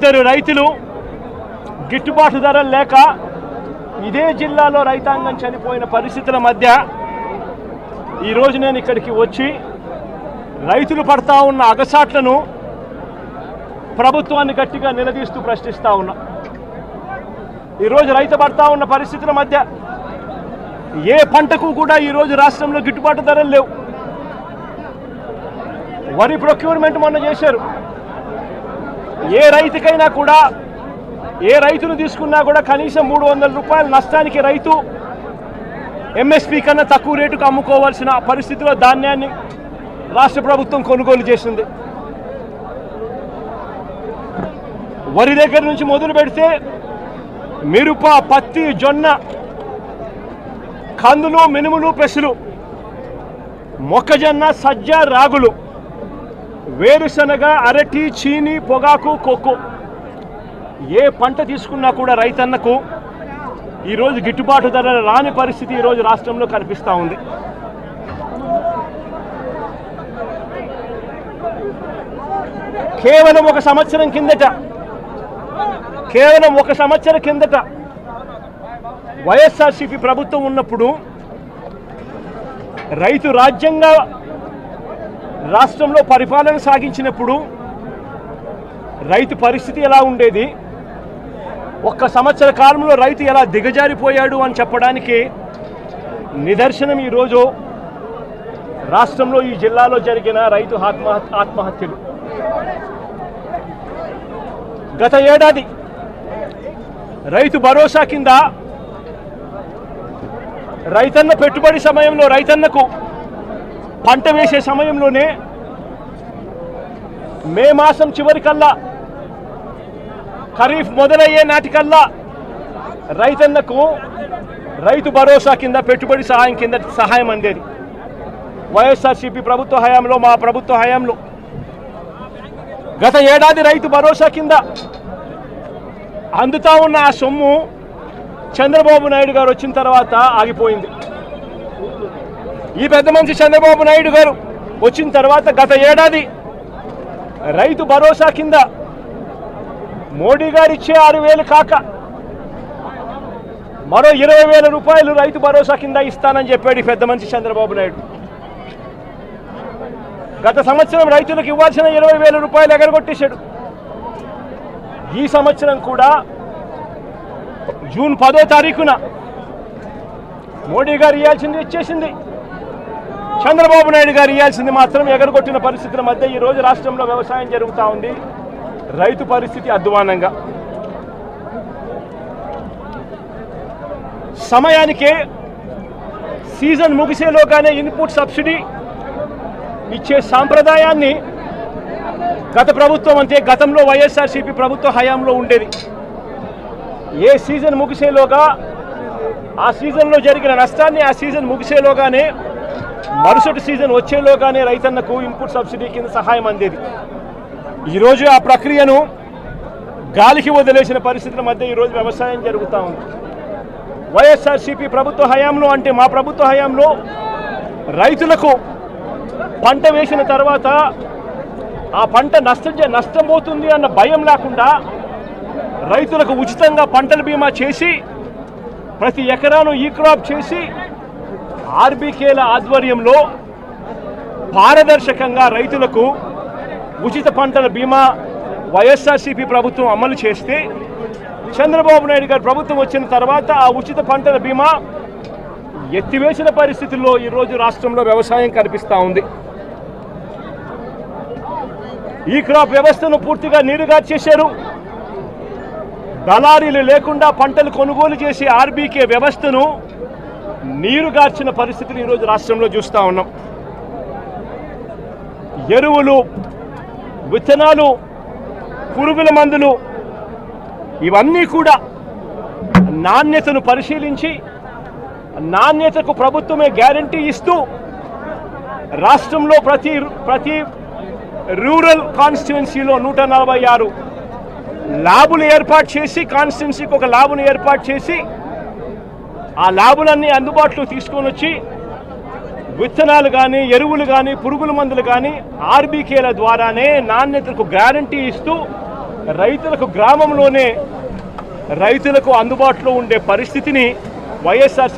ఇద్దరు రైతులు గిట్టుబాటు ధరలు లేక ఇదే జిల్లాలో రైతాంగం చనిపోయిన పరిస్థితుల మధ్య ఈరోజు నేను ఇక్కడికి వచ్చి రైతులు పడతా ఉన్న అగసాట్లను ప్రభుత్వాన్ని గట్టిగా నిలదీస్తూ ప్రశ్నిస్తూ ఉన్నా. ఈరోజు రైతు పడతా ఉన్న పరిస్థితుల మధ్య ఏ పంటకు కూడా ఈరోజు రాష్ట్రంలో గిట్టుబాటు ధరలు లేవు. వరి ప్రొక్యూర్మెంట్ మొన్న చేశారు. ఏ రైతుకైనా కూడా ఏ రైతును తీసుకున్నా కూడా కనీసం మూడు వందల రూపాయల నష్టానికి రైతు ఎంఎస్పి కన్నా తక్కువ రేటుకు అమ్ముకోవాల్సిన పరిస్థితిలో ధాన్యాన్ని రాష్ట్ర ప్రభుత్వం కొనుగోలు చేసింది. వరి దగ్గర నుంచి మొదలు పెడితే మిరప పత్తి జొన్న కందులు మినుములు పెసులు మొక్కజొన్న సజ్జ రాగులు వేరుశనగ అరటి చీని పొగాకు కొక్కు ఏ పంట తీసుకున్నా కూడా రైతన్నకు ఈరోజు గిట్టుబాటు ధర రాని పరిస్థితి ఈరోజు రాష్ట్రంలో కనిపిస్తూ ఉంది. కేవలం ఒక సంవత్సరం కిందట కేవలం ఒక సంవత్సరం కిందట వైఎస్ఆర్సీపీ ప్రభుత్వం ఉన్నప్పుడు రైతు రాజ్యంగా రాష్ట్రంలో పరిపాలన సాగించినప్పుడు రైతు పరిస్థితి ఎలా ఉండేది? ఒక్క సంవత్సర కాలంలో రైతు ఎలా దిగజారిపోయాడు అని చెప్పడానికి నిదర్శనం ఈరోజు రాష్ట్రంలో ఈ జిల్లాలో జరిగిన రైతు ఆత్మ ఆత్మహత్యలు. గత ఏడాది రైతు భరోసా కింద రైతన్న పెట్టుబడి సమయంలో రైతన్నకు పంట వేసే సమయంలోనే మే మాసం చివరికల్లా ఖరీఫ్ మొదలయ్యే నాటికల్లా రైతన్నకు రైతు భరోసా కింద పెట్టుబడి సహాయం కింద సహాయం అందేది. వైఎస్ఆర్సీపీ ప్రభుత్వ హయాంలో మా ప్రభుత్వ హయాంలో గత ఏడాది రైతు భరోసా కింద అందుతా ఉన్న ఆ సొమ్ము చంద్రబాబు నాయుడు గారు వచ్చిన తర్వాత ఆగిపోయింది. ఈ పెద్ద మనిషి చంద్రబాబు నాయుడు గారు వచ్చిన తర్వాత గత ఏడాది రైతు భరోసా కింద మోడీ గారు ఇచ్చే ఆరు వేలు కాక మరో ఇరవై వేల రూపాయలు రైతు భరోసా కింద ఇస్తానని చెప్పాడు పెద్ద మనిషి చంద్రబాబు నాయుడు. గత సంవత్సరం రైతులకు ఇవ్వాల్సిన ఇరవై వేల రూపాయలు ఎగరగొట్టేశాడు. ఈ సంవత్సరం కూడా జూన్ పదో తారీఖున మోడీ గారు ఇవ్వాల్సింది ఇచ్చేసింది. చంద్రబాబు నాయుడు గారు ఇవ్వాల్సింది మాత్రం ఎగరగొట్టిన పరిస్థితుల మధ్య ఈ రోజు రాష్ట్రంలో వ్యవసాయం జరుగుతూ ఉంది. రైతు పరిస్థితి అధ్వానంగా సమయానికే సీజన్ ముగిసేలోగానే ఇన్పుట్ సబ్సిడీ ఇచ్చే సాంప్రదాయాన్ని గత ప్రభుత్వం అంటే గతంలో వైఎస్ఆర్సీపీ ప్రభుత్వ హయాంలో ఉండేది. ఏ సీజన్ ముగిసేలోగా ఆ సీజన్లో జరిగిన నష్టాన్ని ఆ సీజన్ ముగిసేలోగానే మరుసటి సీజన్ వచ్చేలోగానే రైతన్నకు ఇన్పుట్ సబ్సిడీ కింద సహాయం అందేది. ఈరోజు ఆ ప్రక్రియను గాలికి వదిలేసిన పరిస్థితుల మధ్య ఈరోజు వ్యవసాయం జరుగుతూ ఉంది. వైఎస్ఆర్సీపీ ప్రభుత్వ హయాంలో అంటే మా ప్రభుత్వ హయాంలో రైతులకు పంట వేసిన తర్వాత ఆ పంట నష్టం నష్టపోతుంది నష్టం అన్న భయం లేకుండా రైతులకు ఉచితంగా పంటల బీమా చేసి ప్రతి ఎకరాను ఈ క్రాప్ చేసి ఆర్బీకేల ఆధ్వర్యంలో పారదర్శకంగా రైతులకు ఉచిత పంటల బీమా వైఎస్ఆర్సీపీ ప్రభుత్వం అమలు చేస్తే చంద్రబాబు నాయుడు గారి ప్రభుత్వం వచ్చిన తర్వాత ఆ ఉచిత పంటల బీమా ఎత్తివేసిన పరిస్థితుల్లో ఈరోజు రాష్ట్రంలో వ్యవసాయం కనిపిస్తూ ఉంది. ఈ క్రాప్ వ్యవస్థను పూర్తిగా నీరుగా చేశారు. దళారీలు లేకుండా పంటలు కొనుగోలు చేసే ఆర్బీకే వ్యవస్థను నీరుగార్చిన పరిస్థితులు ఈరోజు రాష్ట్రంలో చూస్తూ ఉన్నాం. ఎరువులు విత్తనాలు పురుగుల మందులు ఇవన్నీ కూడా నాణ్యతను పరిశీలించి నాణ్యతకు ప్రభుత్వమే గ్యారంటీ ఇస్తూ రాష్ట్రంలో ప్రతి ప్రతి రూరల్ కాన్స్టిట్యున్సీలో నూట నలభై ఆరు ల్యాబులు ఏర్పాటు చేసి కాన్స్టిట్యున్సీకి ఒక ల్యాబును ఏర్పాటు చేసి ఆ ల్యాబులన్నీ అందుబాటులో తీసుకొని వచ్చి విత్తనాలు కానీ ఎరువులు కానీ పురుగుల మందులు కానీ ఆర్బీకేల ద్వారానే నాణ్యతకు గ్యారంటీ ఇస్తూ రైతులకు గ్రామంలోనే రైతులకు అందుబాటులో ఉండే పరిస్థితిని వైఎస్ఆర్